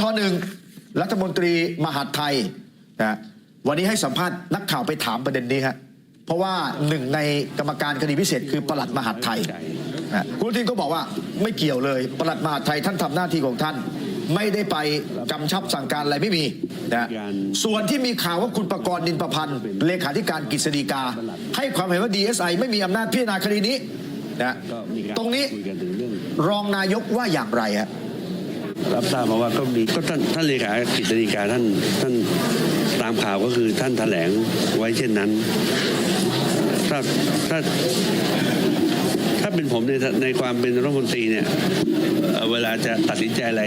ทหนึ่งรัฐมนตรีมหาดไทยนะวันนี้ให้สัมภาษณ์นักข่าวไปถามประเด็นนี้ฮะเพราะว่าหนึ่งในกรรมการคดีพิเศษคือปลัดมหาดไทยนะคุณทินก็บอกว่าไม่เกี่ยวเลยปลัดมหาดไทยท่านทำหน้าที่ของท่าน ไม่ได้ไปกำชับสั่งการอะไรไม่มีนะส่วนที่มีข่าวว่าคุณประกรณ์นินประพันธ์เลขาธิการกฤษฎีกา ให้ความเห็นว่า DSI ไม่มีอำนาจพิจารณาคดีนี้นะตรงนี้รองนายกว่าอย่างไรฮะ รับทราบมาว่าก็มีก็ท่านท่านเลขากฤษฎีการท่านท่านตามข่าวก็คือท่านแถลงไว้เช่นนั้น ถ้าถ้า ถ้าเป็นผมในในความเป็นรัฐมนตรีเนี่ยเวลาจะตัดสินใจอะไร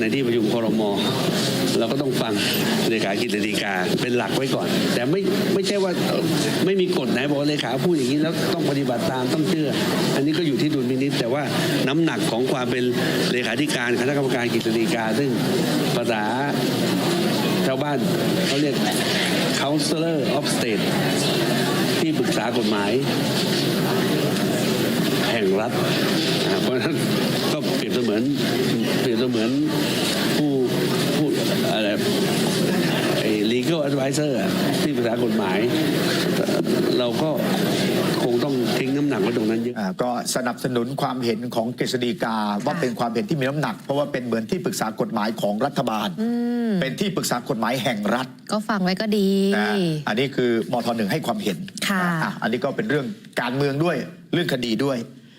ในที่ประชุมครมอเราก็ต้องฟังเลขากฤษฎีกาเป็นหลักไว้ก่อน แต่ไม่ไม่ใช่ว่าไม่มีกฎไหนบอกเลขาพูดอย่างนี้แล้วต้องปฏิบัติตามต้องเชื่อ อันนี้ก็อยู่ที่ดุลพินิจแต่ว่าน้ำหนักของความเป็นเลขาธิการคณะกรรมการกฤษฎีกา ซึ่งภาษาชาวบ้านเขาเรียก counselor of state ที่ปรึกษากฎหมาย รัฐอ่าเพราะฉะนั้นก็เปรียบเสมือนเปรียบเสมือนผู้ผู้อะไรไอ้ legal advisor อะที่ปรึกษากฎหมาย เราก็คงต้องทิ้งน้ำหนักไว้ตรงนั้นเยอะอ่าก็สนับสนุนความเห็นของกฤษฎีกาว่าเป็นความเห็นที่มีน้ำหนัก เพราะว่าเป็นเหมือนที่ปรึกษากฎหมายของรัฐบาลเป็นที่ปรึกษากฎหมายแห่งรัฐก็ฟังไว้ก็ดี นะอันนี้คือมทหนึ่งให้ความเห็นค่ะ อ่อันนี้ก็เป็นเรื่องการเมืองด้วยเรื่องคดีด้วย